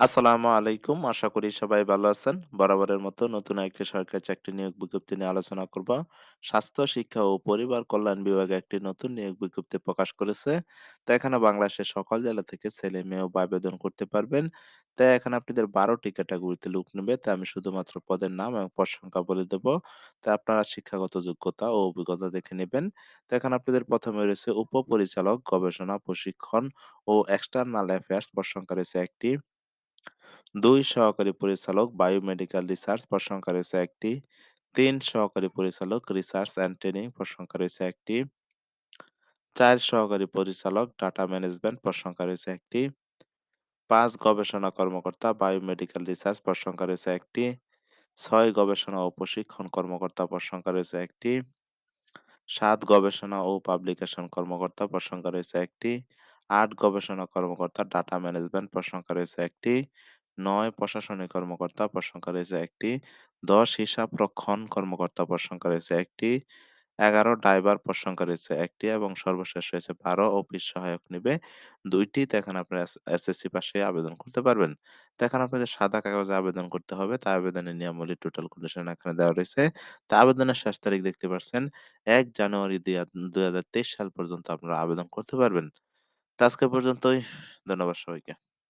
আসসালামু আলাইকুম। আশা করি সবাই ভালো আছেন। বরাবরের মতো নতুন একটি সরকারি চাকরি নিয়োগ বিজ্ঞপ্তি নিয়ে আলোচনা করব। স্বাস্থ্য, শিক্ষা ও পরিবার কল্যাণ বিভাগে একটি নতুন নিয়োগ বিজ্ঞপ্তি প্রকাশ করেছে। তো এখানে বাংলাদেশের সকল জেলা থেকে ছেলে-মেয়ে আবেদন করতে পারবেন। তাই এখানে আপনাদের ১২ টি ক্যাটাগরিতে লোক নেবে তো আমি শুধুমাত্র পদের নাম এবং পদ সংখ্যা বলে দেব। তো আপনারা শিক্ষাগত যোগ্যতা ও অভিজ্ঞতা দেখে নেবেন তো এখানে আপনাদের ১ম এ রয়েছে উপপরিচালক, গবেষণা, প্রশিক্ষণ ও এক্সটার্নাল অ্যাফেয়ার্স পদ সংখ্যা রয়েছে ১ টি। ২ সহকারী পরিচালক বায়োমেডিক্যাল রিসার্চ সংখ্যা রয়েছে ১ টি। ৩ সহকারী পরিচালক রিসার্চ অ্যান্ড ট্রেনিং সংখ্যা রয়েছে ১ টি। ৪ সহকারী পরিচালক ডাটা ম্যানেজমেন্ট সংখ্যা রয়েছে ১ টি। ৫ গবেষণা কর্মকর্তা বায়োমেডিক্যাল রিসার্চ সংখ্যা রয়েছে ১ টি। ৬ গবেষণা ও প্রশিক্ষণ কর্মকর্তা সংখ্যা রয়েছে ১ টি। ৭ গবেষণা ও পাবলিকেশন কর্মকর্তা সংখ্যা রয়েছে ১ টি। ৮ গবেষণা কর্মকর্তা ডাটা ম্যানেজমেন্ট সংখ্যা রয়েছে ১ টি। ৯ প্রশাসনিক কর্মকর্তা পদ সংখ্যা রয়েছে ১ টি। ১০ হিসাবরক্ষণ কর্মকর্তা পদ সংখ্যা রয়েছে ১ টি। ১১ ড্রাইভার পদ সংখ্যা রয়েছে ১ টি এবং সর্বশেষ রয়েছে ১২ অফিস সহায়ক নিবে ২ টি। তো এখানে আপনারা এস, এসএসসি পাশে আবেদন করতে পারবেন। তো এখন আপনাদের সাদা কাগজে আবেদন করতে হবে। তা আবেদনের নিয়মাবলী টোটাল কন্ডিশন এখানে দেওয়া রয়েছে। তা আবেদনের শেষ তারিখ দেখতে পাচ্ছেন এক জানুয়ারি দুই হাত ২০২৩ সাল পর্যন্ত আপনারা আবেদন করতে পারবেন। তো আজকে পর্যন্তই। ধন্যবাদ সবাইকে।